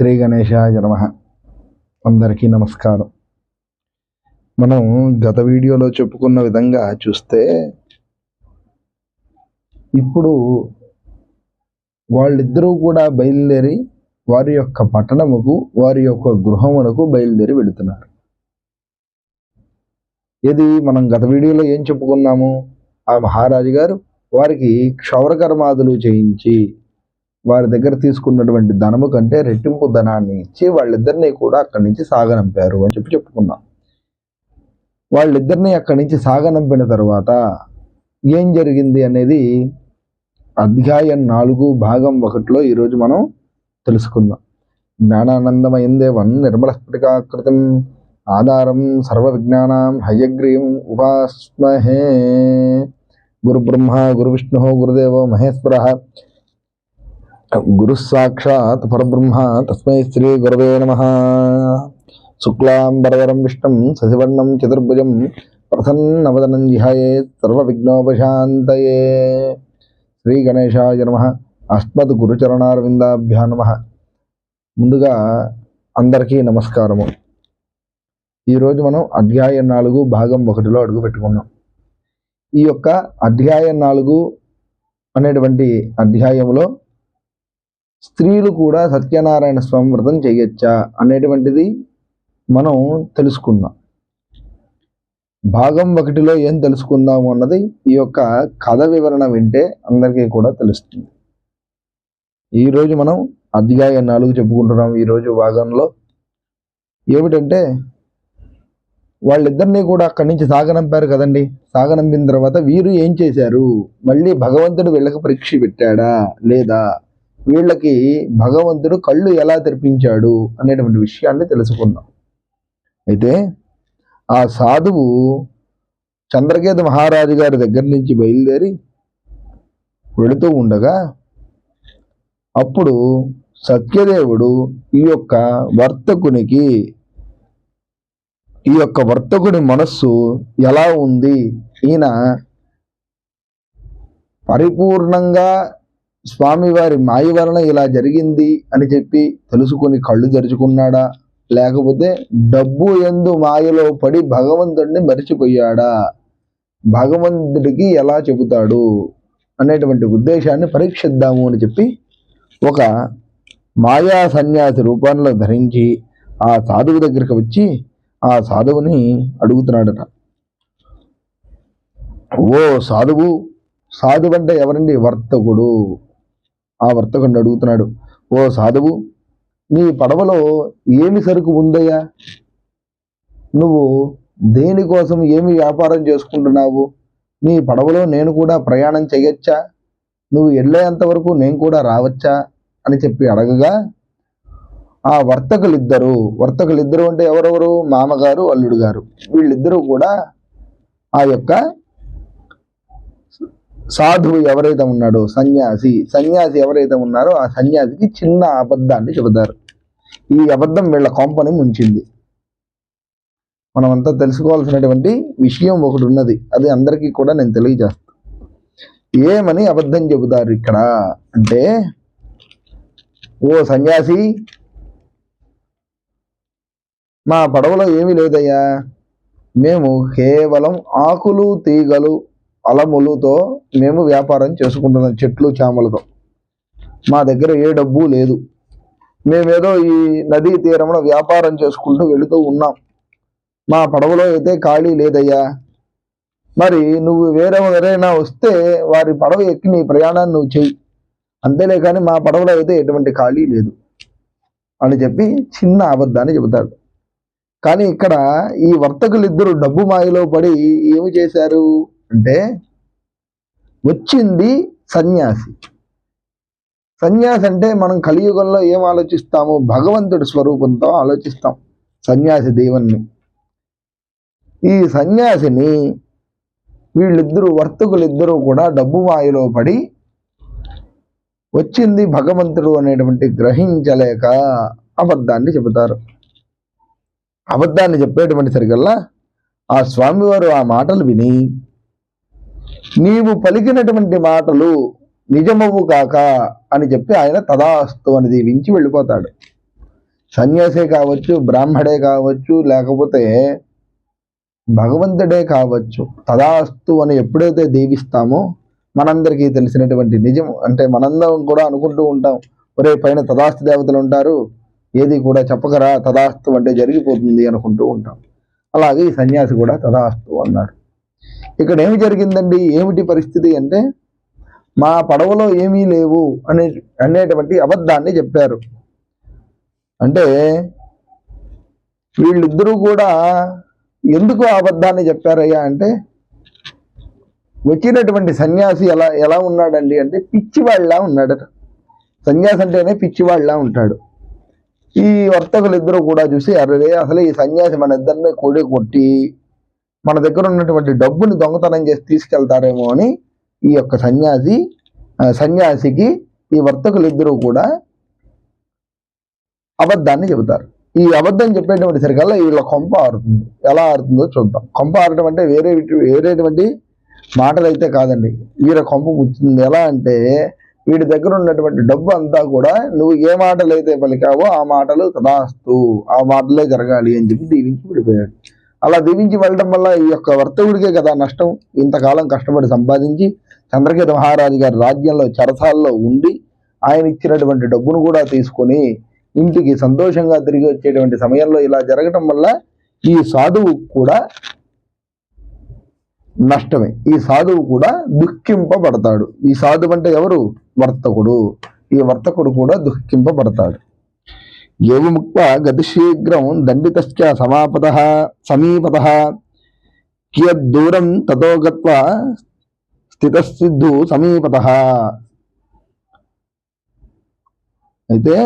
శ్రీ గణేశాయ నమ. అందరికీ నమస్కారం. మనం గత వీడియోలో చెప్పుకున్న విధంగా చూస్తే ఇప్పుడు వాళ్ళిద్దరూ కూడా బయలుదేరి వారి యొక్క పట్టణముకు వారి యొక్క గృహమునకు బయలుదేరి వెళుతున్నారు. ఇది మనం గత వీడియోలో ఏం చెప్పుకున్నాము? ఆ మహారాజు గారు వారికి క్షౌరకర్మాదులు చేయించి వారి దగ్గర తీసుకున్నటువంటి ధనము కంటే రెట్టింపు ధనాన్ని ఇచ్చి వాళ్ళిద్దరిని కూడా అక్కడి నుంచి సాగనంపారు అని చెప్పి చెప్పుకున్నాం. వాళ్ళిద్దరిని అక్కడి నుంచి సాగనంపిన తర్వాత ఏం జరిగింది అనేది అధ్యాయం నాలుగు భాగం ఒకటిలో ఈరోజు మనం తెలుసుకుందాం. జ్ఞానానందమయందేవన్ నిర్మలస్ఫటికాకృతిం ఆధారం సర్వ విజ్ఞానం హయగ్రీవం ఉపాస్మహే. గురు బ్రహ్మ గురు విష్ణు గురుదేవో మహేశ్వర. గురు సాక్షాత్ పరబ్రహ్మ తస్మై శ్రీ గురవే నమ. శుక్లాంబరవరం విష్ణం శశివర్ణం చతుర్భుజం ప్రసన్నవదనం జిహాయే సర్వవిఘ్నోపశాంతయే. శ్రీ గణేశాయ నమ. అస్మద్ గురుచరణారవిందాభ్యా నమ. ముందుగా అందరికీ నమస్కారము. ఈరోజు మనం అధ్యాయం నాలుగు భాగం ఒకటిలో అడుగు పెట్టుకున్నాం. ఈ యొక్క అధ్యాయం నాలుగు అనేటువంటి అధ్యాయంలో స్త్రీలు కూడా సత్యనారాయణ స్వామి వ్రతం చేయొచ్చా అనేటువంటిది మనం తెలుసుకుందాం. భాగం ఒకటిలో ఏం తెలుసుకుందాము అన్నది ఈ యొక్క కథ వివరణ వింటే అందరికీ కూడా తెలుస్తుంది. ఈరోజు మనం అధ్యాయం నాలుగు చెప్పుకుంటున్నాం ఈరోజు భాగంలో. ఏమిటంటే వాళ్ళిద్దరినీ కూడా అక్కడి నుంచి సాగనంపారు కదండి. సాగనంపిన తర్వాత వీరు ఏం చేశారు? మళ్ళీ భగవంతుడు వీళ్ళకి పరీక్ష పెట్టాడా? లేదా? వీళ్ళకి భగవంతుడు కళ్ళు ఎలా తెరిపించాడు అనేటువంటి విషయాన్ని తెలుసుకుందాం. అయితే ఆ సాధువు చంద్రకేత మహారాజు గారి దగ్గర నుంచి బయలుదేరి వెళుతూ ఉండగా అప్పుడు సత్యదేవుడు ఈ యొక్క వర్తకునికి ఈ యొక్క వర్తకుడి మనస్సు ఎలా ఉంది? ఈయన పరిపూర్ణంగా స్వామివారి మాయ వలన ఇలా జరిగింది అని చెప్పి తెలుసుకుని కళ్ళు తెరుచుకున్నాడా? లేకపోతే డబ్బు ఎందు మాయలో పడి భగవంతుడిని మరిచిపోయాడా? భగవంతుడికి ఎలా చెబుతాడు? అనేటువంటి ఉద్దేశాన్ని పరీక్షిద్దాము అని చెప్పి ఒక మాయా సన్యాసి రూపంలో ధరించి ఆ సాధువు దగ్గరికి వచ్చి ఆ సాధువుని అడుగుతున్నాడట. ఓ సాధువు సాధువు అంటే ఎవరండి? వర్తకుడు. ఆ వర్తకుడిని అడుగుతున్నాడు ఓ సాధువు నీ పడవలో ఏమి సరుకు ఉందయ్యా? నువ్వు దేనికోసం ఏమి వ్యాపారం చేసుకుంటున్నావు? నీ పడవలో నేను కూడా ప్రయాణం చేయొచ్చా నువ్వు వెళ్ళేంత వరకు నేను కూడా రావచ్చా? అని చెప్పి అడగగా ఆ వర్తకులిద్దరు వర్తకులిద్దరు అంటే ఎవరెవరు? మామగారు అల్లుడు గారు వీళ్ళిద్దరూ కూడా ఆ యొక్క సాధువు ఎవరైతే ఉన్నాడో సన్యాసి సన్యాసి ఎవరైతే ఉన్నారో ఆ సన్యాసికి చిన్న అబద్ధాన్ని చెబుతారు. ఈ అబద్ధం వీళ్ళ కొంపని ముంచింది. మనమంతా తెలుసుకోవాల్సినటువంటి విషయం ఒకటి ఉన్నది. అది అందరికీ కూడా నేను తెలియజేస్తాను ఏమని అబద్ధం చెబుతారు ఇక్కడ? అంటే ఓ సన్యాసి మా పడవలో ఏమీ లేదయ్యా. మేము కేవలం ఆకులు తీగలు అలములతో మేము వ్యాపారం చేసుకుంటున్నాం చెట్లు చామలతో. మా దగ్గర ఏ డబ్బు లేదు. మేమేదో ఈ నదీ తీరంలో వ్యాపారం చేసుకుంటూ వెళుతూ ఉన్నాం. మా పడవలో అయితే ఖాళీ లేదయ్యా. మరి నువ్వు వేరే ఎవరైనా వస్తే వారి పడవ ఎక్కి నీ ప్రయాణాన్ని నువ్వు చెయ్యి. అంతేలే కానీ మా పడవలో అయితే ఎటువంటి ఖాళీ లేదు. అని చెప్పి చిన్న అబద్ధాన్ని చెబుతాడు. కానీ ఇక్కడ ఈ వర్తకులిద్దరూ డబ్బు మాయలో పడి ఏమి చేశారు? అంటే వచ్చింది సన్యాసి. సన్యాసి అంటే మనం కలియుగంలో ఏం ఆలోచిస్తాము? భగవంతుడి స్వరూపంతో ఆలోచిస్తాం సన్యాసి దేవుణ్ణి. ఈ సన్యాసిని వీళ్ళిద్దరూ వర్తకులిద్దరూ కూడా డబ్బు మాయలో పడి వచ్చింది భగవంతుడు అనేటువంటి గ్రహించలేక అబద్ధాన్ని చెబుతారు. అబద్ధాన్ని చెప్పేటువంటి సరికల్లా ఆ స్వామివారు ఆ మాటలు విని నీవు పలికినటువంటి మాటలు నిజమవు కాక అని చెప్పి ఆయన తదాస్తు అని దీవించి వెళ్ళిపోతాడు. సన్యాసే కావచ్చు బ్రాహ్మడే కావచ్చు లేకపోతే భగవంతుడే కావచ్చు తదాస్తు అని ఎప్పుడైతే దీవిస్తామో మనందరికీ తెలిసినటువంటి నిజం అంటే మనందరం కూడా అనుకుంటూ ఉంటాం ఒరే పైన తదాస్తు దేవతలు ఉంటారు ఏది కూడా చెప్పకరా తదాస్తు అంటే జరిగిపోతుంది అనుకుంటూ ఉంటాం. అలాగే ఈ సన్యాసి కూడా తదాస్తు అన్నాడు. ఇక్కడ ఏమి జరిగిందండి? ఏమిటి పరిస్థితి అంటే మా పడవలో ఏమీ లేవు అనే అనేటువంటి అబద్ధాన్ని చెప్పారు. అంటే వీళ్ళిద్దరూ కూడా ఎందుకు ఆ అబద్ధాన్ని చెప్పారయ్యా అంటే వచ్చినటువంటి సన్యాసి ఎలా ఎలా ఉన్నాడండి అంటే పిచ్చివాళ్ళలా ఉన్నాడట. సన్యాసి అంటేనే పిచ్చివాళ్ళలా ఉంటాడు. ఈ వర్తకులు ఇద్దరు కూడా చూసి అరే అసలు ఈ సన్యాసి మన ఇద్దరిని కొడి కొట్టి మన దగ్గర ఉన్నటువంటి డబ్బుని దొంగతనం చేసి తీసుకెళ్తారేమో అని ఈ యొక్క సన్యాసి సన్యాసికి ఈ వర్తకులు ఇద్దరూ కూడా అబద్ధాన్ని చెబుతారు. ఈ అబద్ధం చెప్పేటువంటి సరికల్లా వీళ్ళ కొంప ఆరుతుంది. ఎలా ఆరుతుందో చూద్దాం. కొంప ఆడటం అంటే వేరే వేరేటువంటి మాటలు అయితే కాదండి. వీళ్ళ కొంప ముచ్చుతుంది ఎలా అంటే వీడి దగ్గర ఉన్నటువంటి డబ్బు అంతా కూడా నువ్వు ఏ మాటలు అయితే పలికావో ఆ మాటలు తదాస్తు ఆ మాటలే జరగాలి అని చెప్పి దీవించి విడిపోయాడు. అలా దీవించి వెళ్ళడం వల్ల ఈ యొక్క వర్తకుడికే కదా నష్టం. ఇంతకాలం కష్టపడి సంపాదించి చంద్రకేత మహారాజు గారి రాజ్యంలో చరసాల్లో ఉండి ఆయన ఇచ్చినటువంటి డబ్బును కూడా తీసుకొని ఇంటికి సంతోషంగా తిరిగి వచ్చేటువంటి సమయంలో ఇలా జరగటం వల్ల ఈ సాధువు కూడా నష్టమే. ఈ సాధువు కూడా దుఃఖింపబడతాడు. ఈ సాధువు అంటే ఎవరు? వర్తకుడు. ఈ వర్తకుడు కూడా దుఃఖింపబడతాడు. ఏముక్త గతిశీఘ్రం దండితశ్చ సమాపత సమీపత కియద్దూరం తతో గత్వా స్థితసిద్ధు సమీపత అయితే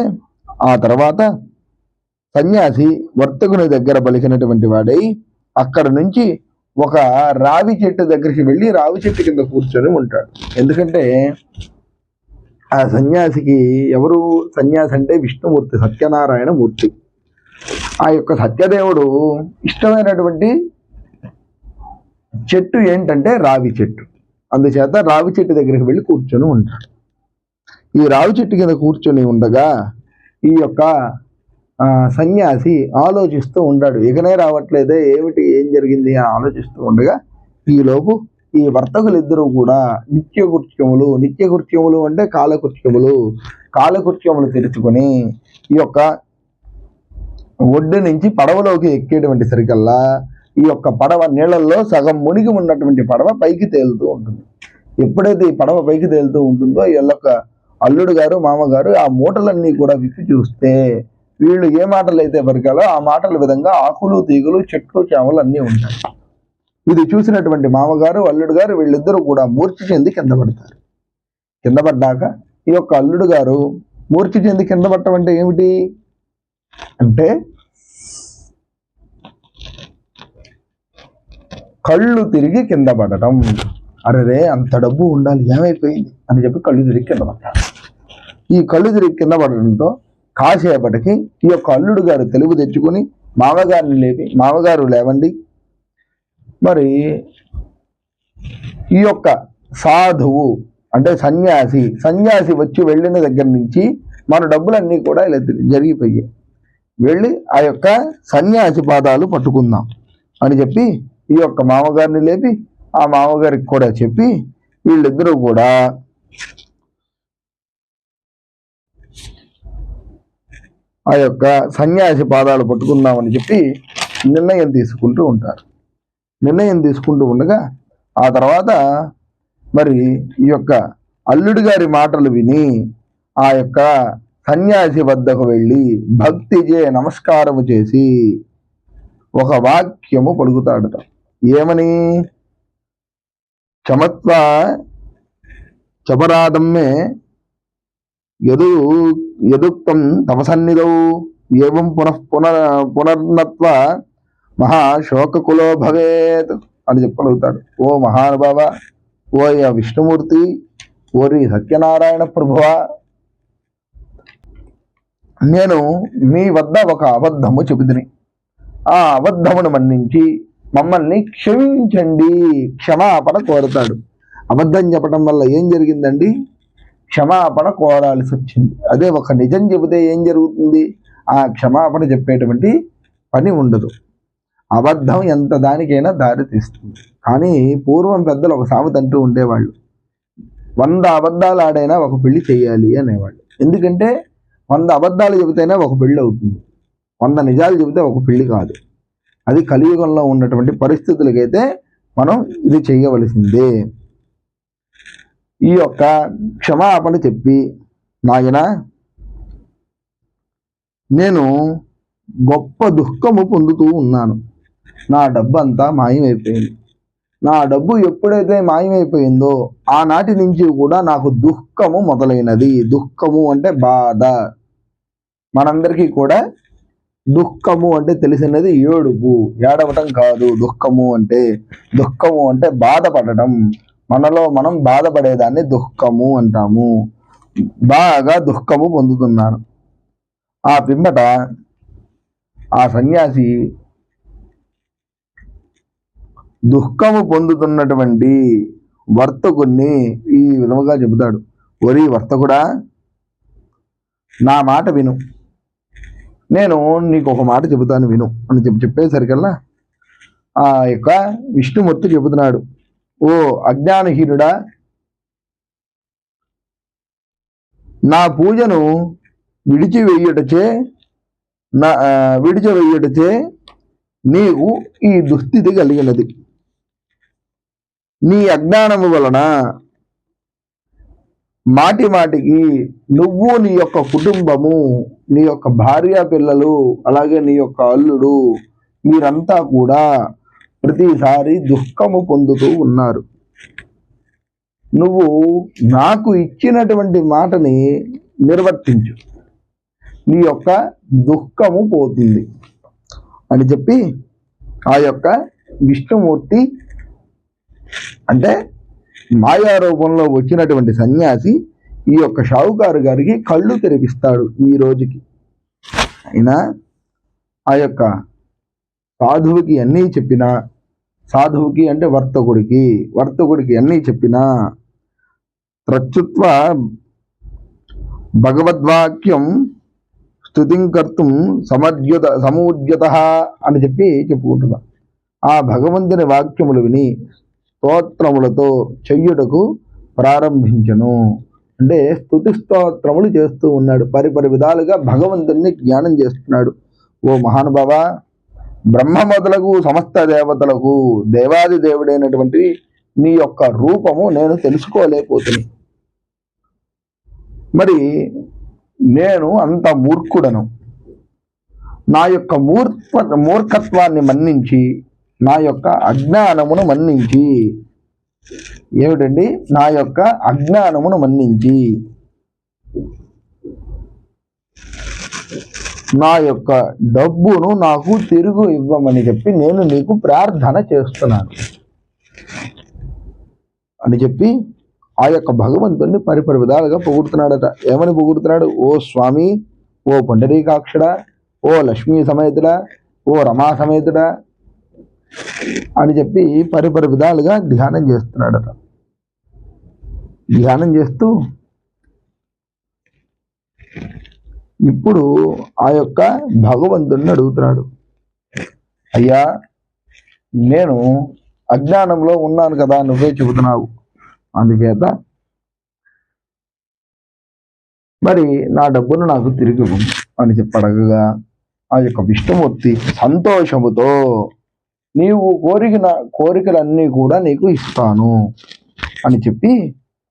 ఆ తర్వాత సన్యాసి వర్తకుని దగ్గర పలికినటువంటి వాడై అక్కడ నుంచి ఒక రావి చెట్టు దగ్గరికి వెళ్ళి రావి చెట్టు కింద కూర్చొని ఉంటాడు. ఎందుకంటే ఆ సన్యాసికి ఎవరు సన్యాసి అంటే విష్ణుమూర్తి సత్యనారాయణ మూర్తి ఆ యొక్క సత్యదేవుడు ఇష్టమైనటువంటి చెట్టు ఏంటంటే రావి చెట్టు. అందుచేత రావి చెట్టు దగ్గరికి వెళ్ళి కూర్చొని ఉంటాడు. ఈ రావి చెట్టు కింద కూర్చొని ఉండగా ఈ యొక్క సన్యాసి ఆలోచిస్తూ ఉంటాడు ఇకనే రావట్లేదే ఏమిటి ఏం జరిగింది అని ఆలోచిస్తూ ఉండగా ఈలోపు ఈ వర్తకులు ఇద్దరు కూడా నిత్య కృత్యములు నిత్య కృత్యములు అంటే కాలకృత్యములు. కాలకృత్యములు తెరుచుకొని ఈ యొక్క ఒడ్డు నుంచి పడవలోకి ఎక్కేటువంటి సరికల్లా ఈ యొక్క పడవ నీళ్ళల్లో సగం మునిగి ఉన్నటువంటి పడవ పైకి తేలుతూ ఉంటుంది. ఎప్పుడైతే ఈ పడవ పైకి తేలుతూ ఉంటుందో వీళ్ళొక్క అల్లుడు గారు మామగారు ఆ మూటలన్నీ కూడా విప్పి చూస్తే వీళ్ళు ఏ మాటలు అయితే పలికాలో ఆ మాటల విధంగా ఆకులు తీగలు చెట్లు చేమలు అన్నీ ఉంటాయి. ఇది చూసినటువంటి మామగారు అల్లుడు గారు వీళ్ళిద్దరూ కూడా మూర్ఛ చెంది కింద పడతారు. కింద పడ్డాక ఈ యొక్క అల్లుడు గారు మూర్ఛ చెంది కింద పట్టడం అంటే ఏమిటి? అంటే కళ్ళు తిరిగి కింద పడటం. అరే అంత డబ్బు ఉండాలి ఏమైపోయింది? అని చెప్పి కళ్ళు తిరిగి కింద పడ్డారు ఈ కళ్ళు తిరిగి కింద పడడంతో కాసేపటికి ఈ యొక్క అల్లుడు గారు తెలుగు తెచ్చుకొని మామగారిని లేపి మామగారు లేవండి మరి ఈ యొక్క సాధువు అంటే సన్యాసి సన్యాసి వచ్చి వెళ్ళిన దగ్గర నుంచి మన డబ్బులన్నీ కూడా ఇలా జరిగిపోయాయి. వెళ్ళి ఆ యొక్క సన్యాసి పాదాలు పట్టుకుందాం అని చెప్పి ఈ యొక్క మామగారిని లేపి ఆ మామగారికి కూడా చెప్పి వీళ్ళిద్దరూ కూడా ఆ యొక్క సన్యాసి పాదాలు పట్టుకుందామని చెప్పి నిర్ణయం తీసుకుంటూ ఉంటారు. నిర్ణయం తీసుకుంటూ ఉండగా ఆ తర్వాత మరి ఈ యొక్క అల్లుడి గారి మాటలు విని ఆ యొక్క సన్యాసి వద్దకు వెళ్ళి భక్తిచే నమస్కారము చేసి ఒక వాక్యము పలుకుతాడట. ఏమని? చమత్వ చపరాదమ్మే యదు యదుక్తం తపసన్నిధౌ ఏవం పునః పునర్ పునర్నత్వ మహాశోకకులో భవేత్ అని చెప్పగలుగుతాడు. ఓ మహానుభావ ఓ విష్ణుమూర్తి ఓరి సత్యనారాయణ ప్రభువా నేను మీ వద్ద ఒక అబద్ధము చెబుతుని ఆ అబద్ధమును మన్నించి మమ్మల్ని క్షమించండి క్షమాపణ కోరుతాడు. అబద్ధం చెప్పడం వల్ల ఏం జరిగిందండి? క్షమాపణ కోరాల్సి వచ్చింది. అదే ఒక నిజం చెబితే ఏం జరుగుతుంది? ఆ క్షమాపణ చెప్పేటువంటి పని ఉండదు. అబద్ధం ఎంత దానికైనా దారి తీస్తుంది. కానీ పూర్వం పెద్దలు ఒక సామెత అంటూ ఉండేవాళ్ళు వంద అబద్ధాలు ఆడైనా ఒక పెళ్ళి చేయాలి అనేవాళ్ళు. ఎందుకంటే వంద అబద్ధాలు చెబితేనే ఒక పెళ్ళి అవుతుంది. వంద నిజాలు చెబితే ఒక పెళ్ళి కాదు. అది కలియుగంలో ఉన్నటువంటి పరిస్థితులకైతే మనం ఇది చేయవలసిందే. ఈ యొక్క క్షమాపణ చెప్పి నాయన నేను గొప్ప దుఃఖము పొందుతూ ఉన్నాను. నా డబ్బు అంతా మాయమైపోయింది. నా డబ్బు ఎప్పుడైతే మాయమైపోయిందో ఆనాటి నుంచి కూడా నాకు దుఃఖము మొదలైనది. దుఃఖము అంటే బాధ. మనందరికీ కూడా దుఃఖము అంటే తెలిసినది ఏడుపు. ఏడవటం కాదు దుఃఖము అంటే. దుఃఖము అంటే బాధపడటం. మనలో మనం బాధపడేదాన్ని దుఃఖము అంటాము. బాగా దుఃఖము పొందుతున్నాను ఆ పిమ్మట ఆ సన్యాసి దుఃఖము పొందుతున్నటువంటి వర్తకుణ్ణి ఈ విధముగా చెబుతాడు. ఒరి వర్తకుడా నా మాట విను. నేను నీకు ఒక మాట చెబుతాను విను అని చెప్పి చెప్పేసరికల్లా ఆ యొక్క విష్ణుమూర్తి చెబుతున్నాడు. ఓ అజ్ఞానహీనుడా నా పూజను విడిచివేయుటచే నా విడిచివేయుటచే నీకు ఈ దుస్థితి కలిగినది. నీ అజ్ఞానము వలన మాటి మాటికి నువ్వు నీ యొక్క కుటుంబము నీ యొక్క భార్య పిల్లలు అలాగే నీ యొక్క అల్లుడు మీరంతా కూడా ప్రతిసారి దుఃఖము పొందుతూ ఉన్నారు. నువ్వు నాకు ఇచ్చినటువంటి మాటని నిర్వర్తించు. నీ యొక్క దుఃఖము పోతుంది అని చెప్పి ఆ యొక్క విష్ణుమూర్తి అంటే మాయా రూపంలో వచ్చినటువంటి సన్యాసి ఈ యొక్క షావుకారు గారికి కళ్ళు తెరిపిస్తాడు ఈ రోజుకి. అయినా ఆ యొక్క సాధువుకి అన్నీ చెప్పినా సాధువుకి అంటే వర్తకుడికి వర్తకుడికి అన్నీ చెప్పినా త్రచ్చుత్వ భగవద్వాక్యం స్థుతింకర్తం సమర్యుత సమూర్యత అని చెప్పి చెప్పుకుంటున్నా. ఆ భగవంతుని వాక్యములు విని స్తోత్రములతో చెయ్యుటకు ప్రారంభించను. అంటే స్థుతి స్తోత్రములు చేస్తూ ఉన్నాడు. పరిపరి విధాలుగా భగవంతుణ్ణి జ్ఞానం చేస్తున్నాడు. ఓ మహానుభావ బ్రహ్మ మొదలకు సమస్త దేవతలకు దేవాది దేవుడైనటువంటి నీ యొక్క రూపము నేను తెలుసుకోలేకపోతుని మరి నేను అంత మూర్ఖుడను. నా యొక్క మూర్ఖ మూర్ఖత్వాన్ని మన్నించి నా యొక్క అజ్ఞానమును మన్నించి. ఏమిటండి? నా యొక్క అజ్ఞానమును మన్నించి. నా యొక్క డబ్బును నాకు తిరుగు ఇవ్వమని చెప్పి నేను నీకు ప్రార్థన చేస్తున్నాను. అని చెప్పి ఆ యొక్క భగవంతుణ్ణి పరిపరి విధాలుగా పొగుడుతున్నాడట. ఏమని పొగుడుతున్నాడు? ఓ స్వామి ఓ పొండరీకాక్షుడా ఓ లక్ష్మీ సమేతుడా ఓ రమా సమేతుడా అని చెప్పి పరిపరి విధాలుగా ధ్యానం చేస్తున్నాడట. ధ్యానం చేస్తూ ఇప్పుడు ఆ యొక్క భగవంతుడిని అడుగుతున్నాడు. అయ్యా నేను అజ్ఞానంలో ఉన్నాను కదా నువ్వే చెబుతున్నావు. అందుచేత మరి నా డబ్బును నాకు తిరిగి అని చెప్పడగా ఆ యొక్క విష్ణుమూర్తి సంతోషముతో నీవు కోరికిన కోరికలన్నీ కూడా నీకు ఇస్తాను అని చెప్పి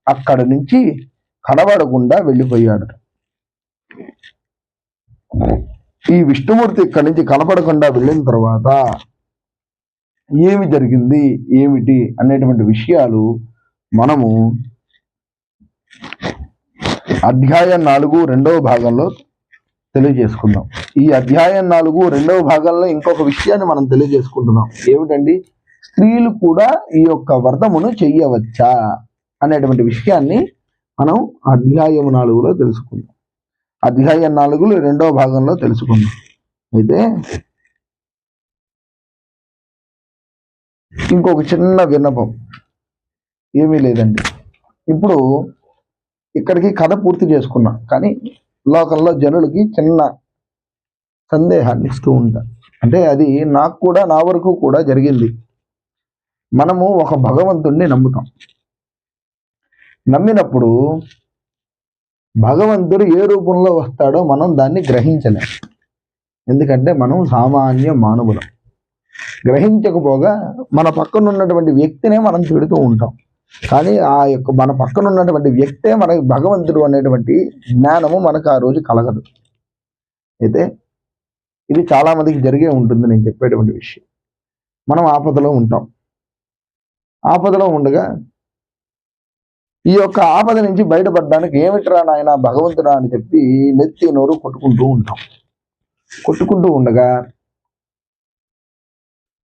అక్కడి నుంచి కనబడకుండా వెళ్ళిపోయాడు. ఈ విష్ణుమూర్తి ఇక్కడి నుంచి కనపడకుండా వెళ్ళిన తర్వాత ఏమి జరిగింది ఏమిటి అనేటువంటి విషయాలు మనము అధ్యాయం నాలుగు రెండవ భాగంలో తెలియజేసుకుందాం. ఈ అధ్యాయం నాలుగు రెండవ భాగంలో ఇంకొక విషయాన్ని మనం తెలియజేసుకుంటున్నాం. ఏమిటండి? స్త్రీలు కూడా ఈ యొక్క వ్రతమును చెయ్యవచ్చా? అనేటువంటి విషయాన్ని మనం అధ్యాయం నాలుగులో తెలుసుకుందాం. అధ్యాయం నాలుగులో రెండవ భాగంలో తెలుసుకుందాం. అయితే ఇంకొక చిన్న విన్నపం. ఏమీ లేదండి. ఇప్పుడు ఇక్కడికి కథ పూర్తి చేసుకున్నా. కానీ లోకల్లో జనులకి చిన్న సందేహాన్ని ఇస్తూ ఉంటారు అంటే అది నాకు కూడా నా వరకు కూడా జరిగింది. మనము ఒక భగవంతుణ్ణి నమ్ముతాం. నమ్మినప్పుడు భగవంతుడు ఏ రూపంలో వస్తాడో మనం దాన్ని గ్రహించలేం. ఎందుకంటే మనం సామాన్య మానవులం. గ్రహించకపోగా మన పక్కన ఉన్నటువంటి వ్యక్తినే మనం తిడుతూ ఉంటాం. కానీ ఆ యొక్క మన పక్కన ఉన్నటువంటి వ్యక్తే మనకి భగవంతుడు అనేటువంటి జ్ఞానము మనకు ఆ రోజు కలగదు. అయితే ఇది చాలామందికి జరిగే ఉంటుంది నేను చెప్పేటువంటి విషయం. మనం ఆపదలో ఉంటాం. ఆపదలో ఉండగా ఈ యొక్క ఆపద నుంచి బయటపడడానికి ఏమిట్రా నాయన భగవంతుడా అని చెప్పి నెత్తి నోరు కొట్టుకుంటూ ఉంటాం. కొట్టుకుంటూ ఉండగా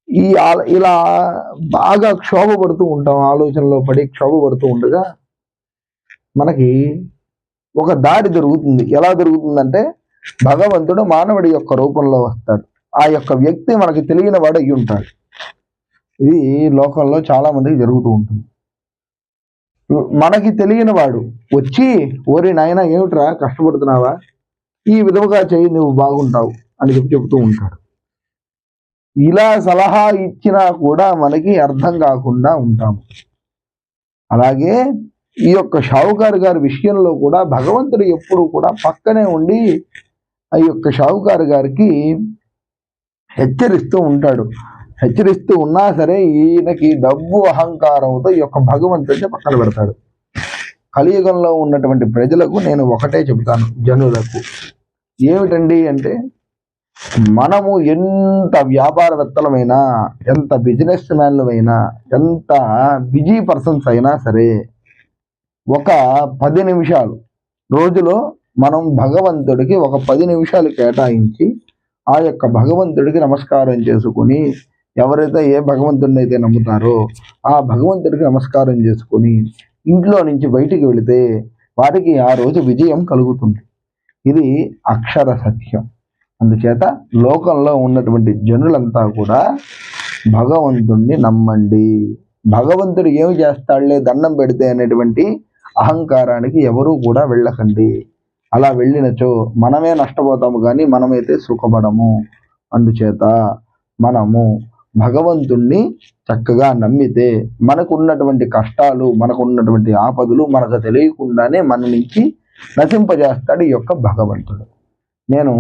ఈ ఇలా బాగా క్షోభపడుతూ ఉంటాం ఆలోచనలో పడి క్షోభపడుతూ ఉండగా మనకి ఒక దారి దొరుకుతుంది. ఎలా దొరుకుతుందంటే భగవంతుడు మానవుడి యొక్క రూపంలో వస్తాడు. ఆ యొక్క వ్యక్తి మనకి తెలియని వాడు అయి ఉంటాడు. ఇది లోకంలో చాలా మందికి జరుగుతూ ఉంటుంది. మనకి తెలియని వాడు వచ్చి ఓరి నాయన ఏమిట్రా? కష్టపడుతున్నావా? ఈ విధముగా చేయి నువ్వు బాగుంటావు అని చెప్పి చెబుతూ ఉంటాడు. ఇలా సలహా ఇచ్చినా కూడా మనకి అర్థం కాకుండా ఉంటాము. అలాగే ఈ యొక్క షావుకారు గారి విషయంలో కూడా భగవంతుడు ఎప్పుడు కూడా పక్కనే ఉండి ఆ యొక్క షావుకారు గారికి హెచ్చరిస్తూ ఉంటాడు. హెచ్చరిస్తూ ఉన్నా సరే ఈయనకి డబ్బు అహంకారంతో ఈ యొక్క భగవంతుడిని పక్కన పెడతాడు. కలియుగంలో ఉన్నటువంటి ప్రజలకు నేను ఒకటే చెబుతాను జనులకు. ఏమిటండి అంటే మనము ఎంత వ్యాపారవేత్తలమైనా ఎంత బిజినెస్ మ్యాన్లమైనా ఎంత బిజీ పర్సన్స్ అయినా సరే ఒక పది నిమిషాలు రోజులో మనం భగవంతుడికి ఒక పది నిమిషాలు కేటాయించి ఆ యొక్క భగవంతుడికి నమస్కారం చేసుకుని ఎవరైతే ఏ భగవంతుడిని అయితే నమ్ముతారో ఆ భగవంతుడికి నమస్కారం చేసుకుని ఇంట్లో నుంచి బయటికి వెళితే వారికి ఆ రోజు విజయం కలుగుతుంది. ఇది అక్షర సత్యం. అందుచేత లోకంలో ఉన్నటువంటి జనులంతా కూడా భగవంతుణ్ణి నమ్మండి. భగవంతుడు ఏమి చేస్తాడులే? దండం పెడితే అనేటువంటి అహంకారానికి ఎవరూ కూడా వెళ్ళకండి. అలా వెళ్ళినచో మనమే నష్టపోతాము కానీ మనమైతే సుఖపడము. అందుచేత మనము భగవంతుణ్ణి చక్కగా నమ్మితే మనకు ఉన్నటువంటి కష్టాలు మనకు ఉన్నటువంటి ఆపదలు మనకు తెలియకుండానే మన నుంచి నశింపజేస్తాడు ఈ యొక్క భగవంతుడు. నేను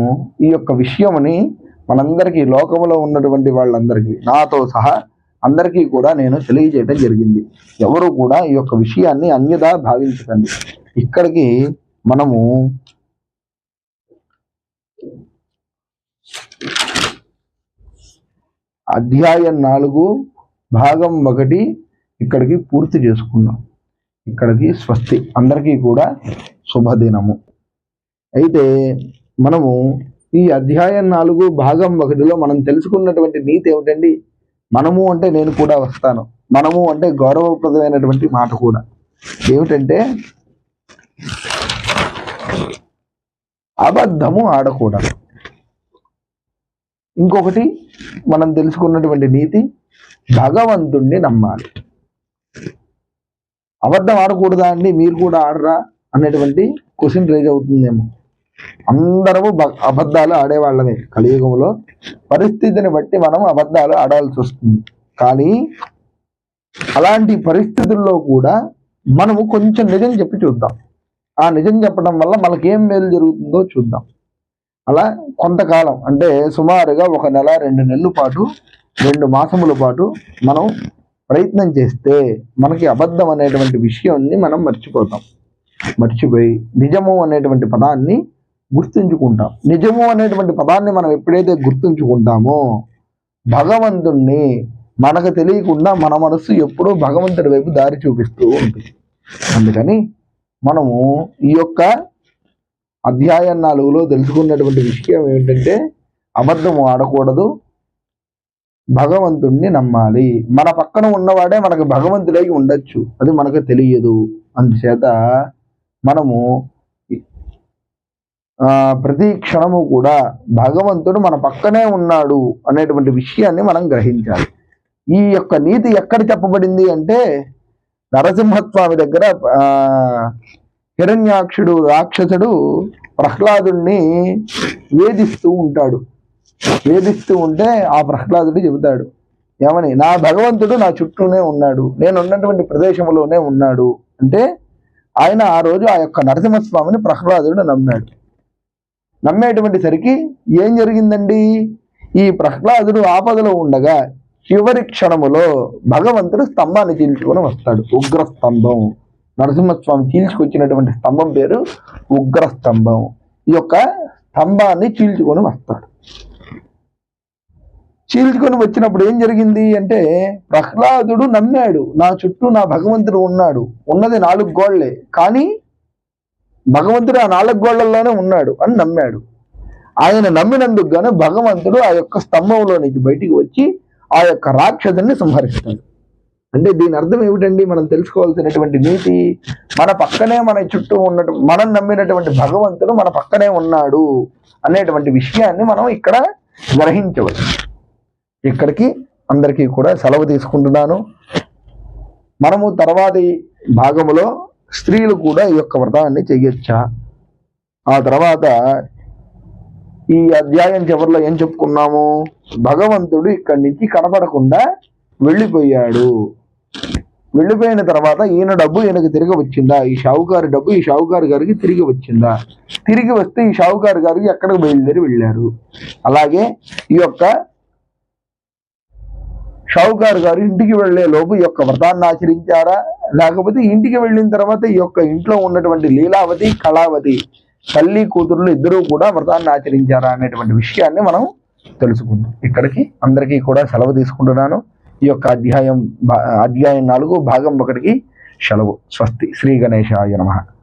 ఈ యొక్క విషయముని మనందరికీ లోకములో ఉన్నటువంటి వాళ్ళందరికీ నాతో సహా అందరికీ కూడా నేను తెలియజేయడం జరిగింది. ఎవరు కూడా ఈ యొక్క విషయాన్ని అన్యదా భావించకండి. ఇక్కడికి మనము అధ్యాయం నాలుగు భాగం ఒకటి ఇక్కడికి పూర్తి చేసుకున్నాం. ఇక్కడికి స్వస్తి. అందరికీ కూడా శుభదినము. అయితే మనము ఈ అధ్యాయం నాలుగు భాగం ఒకటిలో మనం తెలుసుకున్నటువంటి నీతి ఏమిటండి? మనము అంటే నేను కూడా వస్తాను. మనము అంటే గౌరవప్రదమైనటువంటి మాట కూడా. ఏమిటంటే అబద్ధము ఆడకూడదు. ఇంకొకటి మనం తెలుసుకున్నటువంటి నీతి భగవంతుణ్ణి నమ్మాలి. అబద్ధం ఆడకూడదా అండి? మీరు కూడా ఆడరా? అనేటువంటి క్వశ్చన్ రేజ్ అవుతుందేమో. అందరము బ- అబద్ధాలు ఆడేవాళ్ళమే కలియుగంలో. పరిస్థితిని బట్టి మనం అబద్ధాలు ఆడాల్సి వస్తుంది. కానీ అలాంటి పరిస్థితుల్లో కూడా మనము కొంచెం నిజం చెప్పి చూద్దాం. ఆ నిజం చెప్పడం వల్ల మనకి ఏం మేలు జరుగుతుందో చూద్దాం. అలా కొంతకాలం అంటే సుమారుగా ఒక నెల రెండు నెలల పాటు రెండు మాసముల పాటు మనం ప్రయత్నం చేస్తే మనకి అబద్ధం అనేటువంటి విషయాన్ని మనం మర్చిపోతాం. మర్చిపోయి నిజము అనేటువంటి పదాన్ని గుర్తుంచుకుంటాం. నిజము అనేటువంటి పదాన్ని మనం ఎప్పుడైతే గుర్తుంచుకుంటామో భగవంతుణ్ణి మనకు తెలియకుండా మన మనస్సు ఎప్పుడూ భగవంతుడి వైపు దారి చూపిస్తూ ఉంటుంది. అందుకని మనము ఈ యొక్క అధ్యాయం నాలుగులో తెలుసుకున్నటువంటి విషయం ఏంటంటే అబద్ధము ఆడకూడదు. భగవంతుణ్ణి నమ్మాలి. మన పక్కన ఉన్నవాడే మనకు భగవంతుడై ఉండొచ్చు. అది మనకు తెలియదు. అందుచేత మనము ప్రతి క్షణము కూడా భగవంతుడు మన పక్కనే ఉన్నాడు అనేటువంటి విషయాన్ని మనం గ్రహించాలి. ఈ యొక్క నీతి ఎక్కడ చెప్పబడింది అంటే నరసింహస్వామి దగ్గర హిరణ్యాక్షుడు రాక్షసుడు ప్రహ్లాదుణ్ణి వేధిస్తూ ఉంటాడు. వేధిస్తూ ఉంటే ఆ ప్రహ్లాదుడు చెబుతాడు ఏమని? నా భగవంతుడు నా చుట్టూనే ఉన్నాడు. నేను ఉన్నటువంటి ప్రదేశంలోనే ఉన్నాడు. అంటే ఆయన ఆ రోజు ఆ యొక్క నరసింహస్వామిని ప్రహ్లాదుడు నమ్మాడు. నమ్మేటువంటి సరికి ఏం జరిగిందండి? ఈ ప్రహ్లాదుడు ఆపదలో ఉండగా చివరి క్షణములో భగవంతుడు స్తంభాన్ని చీల్చుకొని వస్తాడు. ఉగ్రస్తంభం. నరసింహస్వామి చీల్చుకొచ్చినటువంటి స్తంభం పేరు ఉగ్రస్తంభం. ఈ యొక్క స్తంభాన్ని చీల్చుకొని వస్తాడు. చీల్చుకొని వచ్చినప్పుడు ఏం జరిగింది అంటే ప్రహ్లాదుడు నమ్మాడు నా చుట్టూ నా భగవంతుడు ఉన్నాడు ఉన్నది నాలుగు గోళ్ళే కానీ భగవంతుడు ఆ నాలుగు గోళ్ళలోనే ఉన్నాడు అని నమ్మాడు. ఆయన నమ్మినందుకు గాను భగవంతుడు ఆ యొక్క స్తంభంలో నుంచి బయటికి వచ్చి ఆ యొక్క రాక్షసుని సంహరిస్తాడు. అంటే దీని అర్థం ఏమిటండి? మనం తెలుసుకోవాల్సినటువంటి నీతి మన పక్కనే మన చుట్టూ ఉన్నట్టు మనం నమ్మినటువంటి భగవంతుడు మన పక్కనే ఉన్నాడు అనేటువంటి విషయాన్ని మనం ఇక్కడ గ్రహించవచ్చు. ఇక్కడికి అందరికీ కూడా సెలవు తీసుకుంటున్నాను. మనము తర్వాతి భాగములో స్త్రీలు కూడా ఈ యొక్క వ్రతాన్ని చేయొచ్చా? ఆ తర్వాత ఈ అధ్యాయం చివరిలో ఏం చెప్పుకున్నాము? భగవంతుడు ఇక్కడి నుంచి కనపడకుండా వెళ్ళిపోయాడు. వెళ్ళిపోయిన తర్వాత ఈయన డబ్బు ఈయనకి తిరిగి వచ్చిందా? ఈ షావుకారు డబ్బు ఈ షావుకారు గారికి తిరిగి వచ్చిందా? తిరిగి వస్తే ఈ షావుకారు గారికి ఎక్కడికి బయలుదేరి వెళ్ళారు? అలాగే ఈ యొక్క షావుకారు గారు ఇంటికి వెళ్ళే లోపు ఈ యొక్క వ్రతాన్ని ఆచరించారా? లేకపోతే ఇంటికి వెళ్ళిన తర్వాత ఈ యొక్క ఇంట్లో ఉన్నటువంటి లీలావతి కళావతి తల్లి కూతురులు ఇద్దరూ కూడా వ్రతాన్ని ఆచరించారా అనేటువంటి విషయాన్ని మనం తెలుసుకుందాం. ఇక్కడికి అందరికీ కూడా సెలవు తీసుకుంటున్నాను. ఈ యొక్క అధ్యాయం భా- అధ్యాయం నాలుగు భాగం ఒకటికి సెలవు. స్వస్తి. శ్రీ గణేశాయ నమః.